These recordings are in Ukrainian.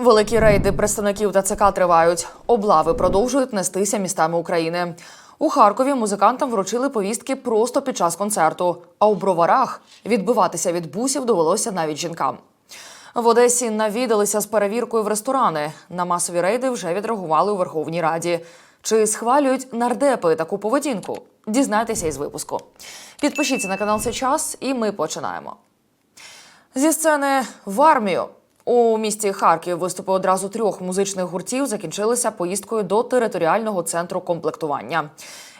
Великі рейди представників ТЦК тривають. Облави продовжують нестися містами України. У Харкові музикантам вручили повістки просто під час концерту. А у броварах відбиватися від бусів довелося навіть жінкам. В Одесі навідалися з перевіркою в ресторани. На масові рейди вже відреагували у Верховній Раді. Чи схвалюють нардепи таку поведінку? Дізнайтеся із випуску. Підпишіться на канал «Цей час» і ми починаємо. Зі сцени в армію у місті Харків виступи одразу трьох музичних гуртів закінчилися поїздкою до територіального центру комплектування.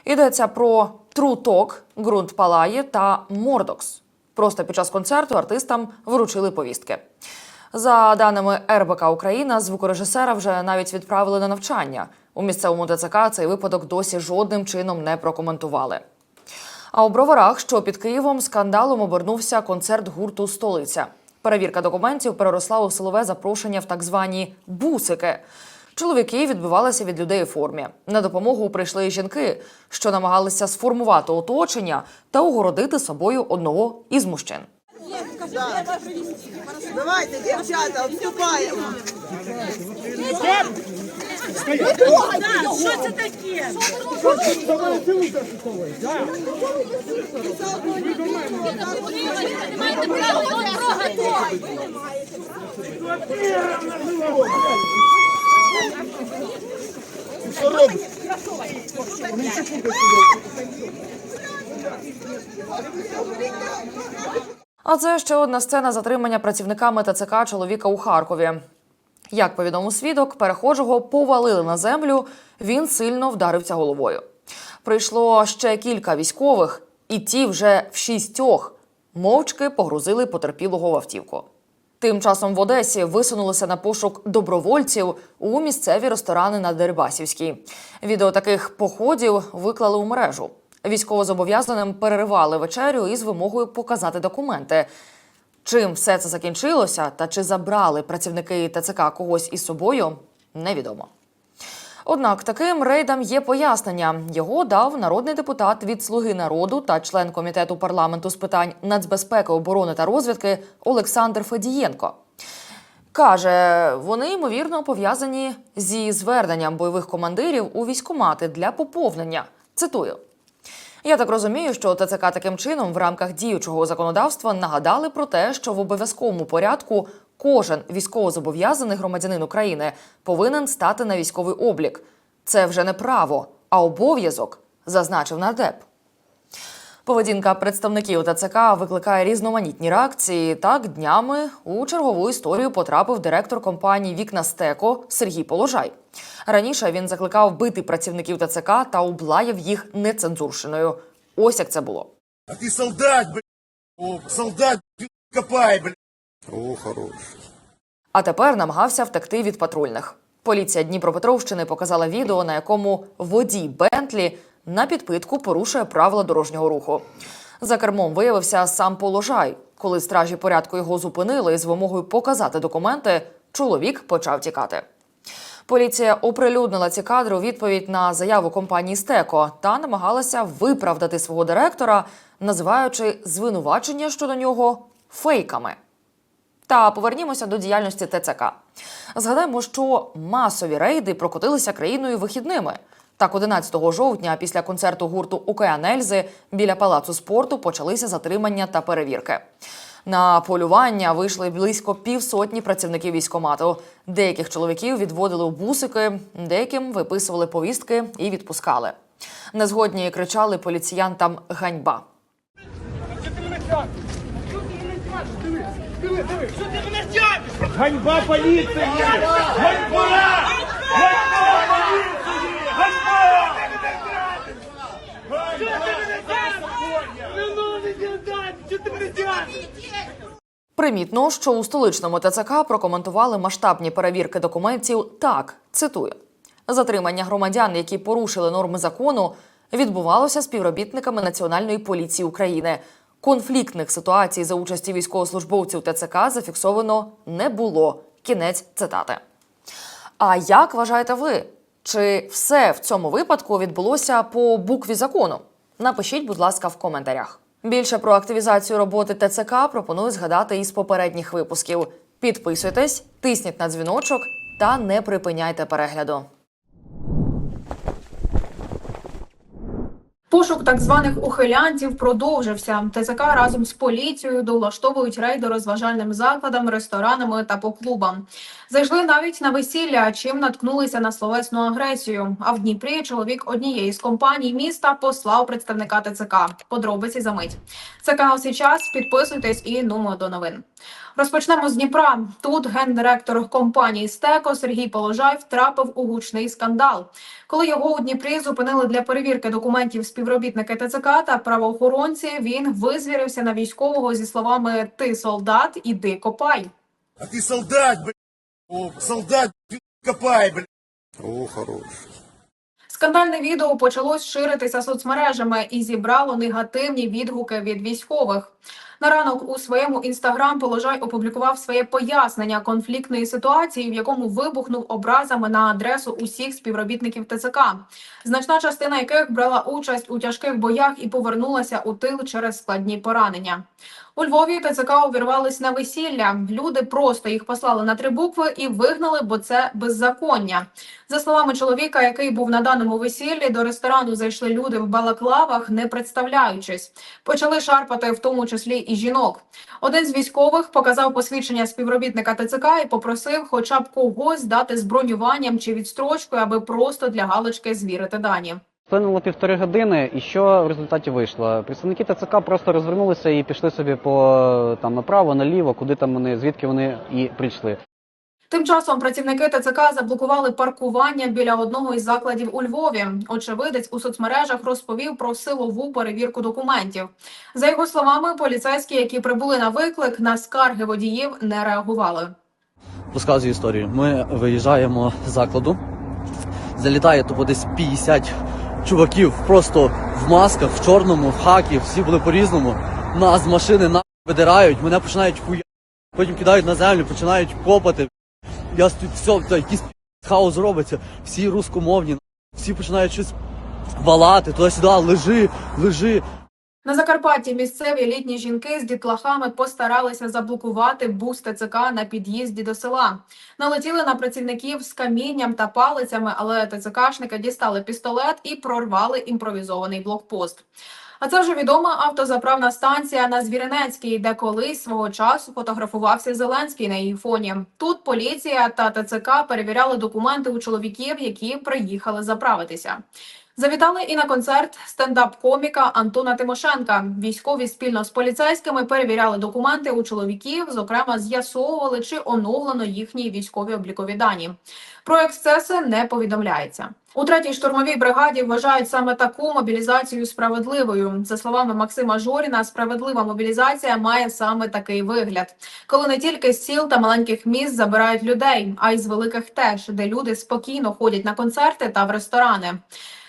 Йдеться про Talk, ґрунт палає та Мордокс. Просто під час концерту артистам вручили повістки. За даними РБК Україна, звукорежисера вже навіть відправили на навчання. У місцевому ТЦК цей випадок досі жодним чином не прокоментували. А у броварах, що під Києвом, скандалом обернувся концерт гурту Столиця. Перевірка документів переросла у силове запрошення в так звані бусики. Чоловіки відбивалися від людей у формі. На допомогу прийшли і жінки, що намагалися сформувати оточення та огородити собою одного із мужчин. Давайте, дівчата, вступаємо. Що це таке? Маєте право трогати. А це ще одна сцена затримання працівниками ТЦК чоловіка у Харкові. Як повідомив свідок, перехожого повалили на землю. Він сильно вдарився головою. Прийшло ще кілька військових, і ті вже в шістьох мовчки погрузили потерпілого в автівку. Тим часом в Одесі висунулися на пошук добровольців у місцеві ресторани на Дербасівській. Відео таких походів виклали у мережу. Військовозобов'язаним переривали вечерю із вимогою показати документи. Чим все це закінчилося та чи забрали працівники ТЦК когось із собою, невідомо. Однак таким рейдам є пояснення. Його дав народний депутат від Слуги народу та член комітету парламенту з питань нацбезпеки, оборони та розвідки Олександр Федієнко. Каже, вони ймовірно пов'язані зі зверненням бойових командирів у військкомати для поповнення. Цитую. Я так розумію, що ТЦК таким чином в рамках діючого законодавства нагадали про те, що в обов'язковому порядку кожен військовозобов'язаний громадянин України повинен стати на військовий облік. Це вже не право, а обов'язок, зазначив нардеп. Поведінка представників ТЦК викликає різноманітні реакції. Так, днями у чергову історію потрапив директор компанії Вікна Стеко Сергій Положай. Раніше він закликав бити працівників ТЦК та облаяв їх нецензурщиною. Ось як це було. А ты солдат, блядь. Солдат, блядь, копай, блядь. О, хорош. А тепер намагався втекти від патрульних. Поліція Дніпропетровщини показала відео, на якому водій Бентлі на підпитку порушує правила дорожнього руху. За кермом виявився сам Положай. Коли стражі порядку його зупинили з вимогою показати документи, чоловік почав тікати. Поліція оприлюднила ці кадри у відповідь на заяву компанії Стеко та намагалася виправдати свого директора, називаючи звинувачення щодо нього фейками. Та повернімося до діяльності ТЦК. Згадаємо, що масові рейди прокотилися країною вихідними. Так, 11 жовтня, після концерту гурту Океан Ельзи біля палацу спорту почалися затримання та перевірки. На полювання вийшли близько півсотні працівників військомату. Деяких чоловіків відводили у бусики, деяким виписували повістки і відпускали. Незгодні кричали поліціянтам ганьба. Ганьба поліції! Ганьба! Ганьба поліції! Ганьба! Що ти мене тягнеш? Примітно, що у столичному ТЦК прокоментували масштабні перевірки документів так, цитую: затримання громадян, які порушили норми закону, відбувалося співробітниками Національної поліції України. Конфліктних ситуацій за участі військовослужбовців ТЦК зафіксовано не було. Кінець цитати. А як вважаєте ви? Чи все в цьому випадку відбулося по букві закону? Напишіть, будь ласка, в коментарях. Більше про активізацію роботи ТЦК пропоную згадати із попередніх випусків. Підписуйтесь, тисніть на дзвіночок та не припиняйте перегляду. Пошук так званих ухилянтів продовжився. ТЦК разом з поліцією долаштовують рейди розважальним закладам, ресторанами та по клубам. Зайшли навіть на весілля, чим наткнулися на словесну агресію. А в Дніпрі чоловік однієї з компаній міста послав представника ТЦК. Подробиці за мить. Це канал «Січас». Підписуйтесь і нумо до новин. Розпочнемо з Дніпра. Тут гендиректор компанії Стеко Сергій Положай втрапив у гучний скандал. Коли його у Дніпрі зупинили для перевірки документів співробітники ТЦК та правоохоронці, він визвірився на військового зі словами Ти солдат, іди копай. А ты солдат, блядь. Солдат, блядь, копай, блядь. О, хорош. Скандальне відео почалось ширитися соцмережами і зібрало негативні відгуки від військових. На ранок у своєму інстаграм Положай опублікував своє пояснення конфліктної ситуації, в якому вибухнув образами на адресу усіх співробітників ТЦК, значна частина яких брала участь у тяжких боях і повернулася у тил через складні поранення. У Львові ТЦК увірвались на весілля. Люди просто їх послали на три букви і вигнали, бо це беззаконня. За словами чоловіка, який був на даному весіллі, до ресторану зайшли люди в балаклавах, не представляючись. Почали шарпати, в тому числі і жінок. Один з військових показав посвідчення співробітника ТЦК і попросив, хоча б когось дати з бронюванням чи відстрочкою, аби просто для галочки звірити дані. Вплинуло півтори години, і що в результаті вийшло? Представники ТЦК просто розвернулися і пішли собі по там направо, наліво, куди там вони, звідки вони і прийшли. Тим часом працівники ТЦК заблокували паркування біля одного із закладів у Львові. Очевидець у соцмережах розповів про силову перевірку документів. За його словами, поліцейські, які прибули на виклик, на скарги водіїв не реагували. Розказую історію. Ми виїжджаємо з закладу. Залітає тупо десь 50 чуваків просто в масках, в чорному, в хакі, всі були по-різному. Нас з машини на видирають, мене починають хуя. Потім кидають на землю, починають копати. Я тут все, та якийсь хаос робиться, всі рускомовні, всі починають щось валати, туди-сюди, лежи, лежи. На Закарпатті місцеві літні жінки з дітлахами постаралися заблокувати бус ТЦК на під'їзді до села. Налетіли на працівників з камінням та палицями, але ТЦКшники дістали пістолет і прорвали імпровізований блокпост. А це вже відома автозаправна станція на Звіринецькій, де колись свого часу фотографувався Зеленський на її фоні. Тут поліція та ТЦК перевіряли документи у чоловіків, які приїхали заправитися. Завітали і на концерт стендап-коміка Антона Тимошенка. Військові спільно з поліцейськими перевіряли документи у чоловіків, зокрема з'ясовували, чи оновлено їхні військові облікові дані. Про ексцеси не повідомляється. У третій штурмовій бригаді вважають саме таку мобілізацію справедливою. За словами Максима Жоріна, справедлива мобілізація має саме такий вигляд, коли не тільки з сіл та маленьких міст забирають людей, а й з великих теж, де люди спокійно ходять на концерти та в ресторани.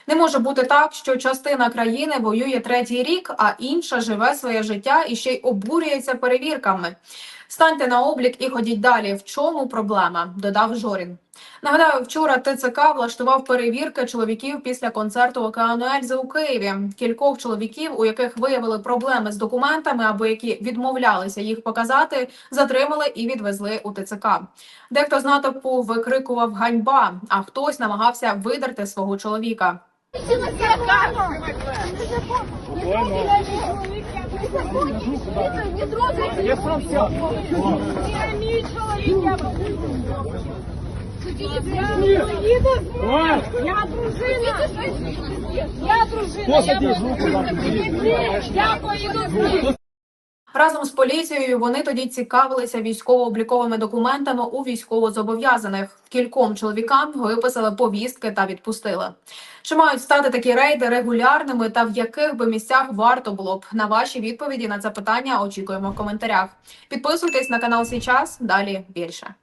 Не може бути так, що частина країни воює третій рік, а інша живе своє життя і ще й обурюється перевірками. Станьте на облік і ходіть далі. В чому проблема? додав Жорін. Нагадаю, вчора ТЦК влаштував перевірки чоловіків після концерту океану Ельзи у Києві. Кількох чоловіків, у яких виявили проблеми з документами або які відмовлялися їх показати, затримали і відвезли у ТЦК. Дехто з натовпу викрикував ганьба, а хтось намагався видерти свого чоловіка. Не трогайте! Я сам сяду. Я мій чоловік, я Я дружина! Я дружина! Я поїду з ним! Разом з поліцією вони тоді цікавилися військово-обліковими документами у військовозобов'язаних. Кільком чоловікам виписали повістки та відпустили. Чи мають стати такі рейди регулярними та в яких би місцях варто було б? На ваші відповіді на це питання очікуємо в коментарях. Підписуйтесь на канал Січас. Далі більше.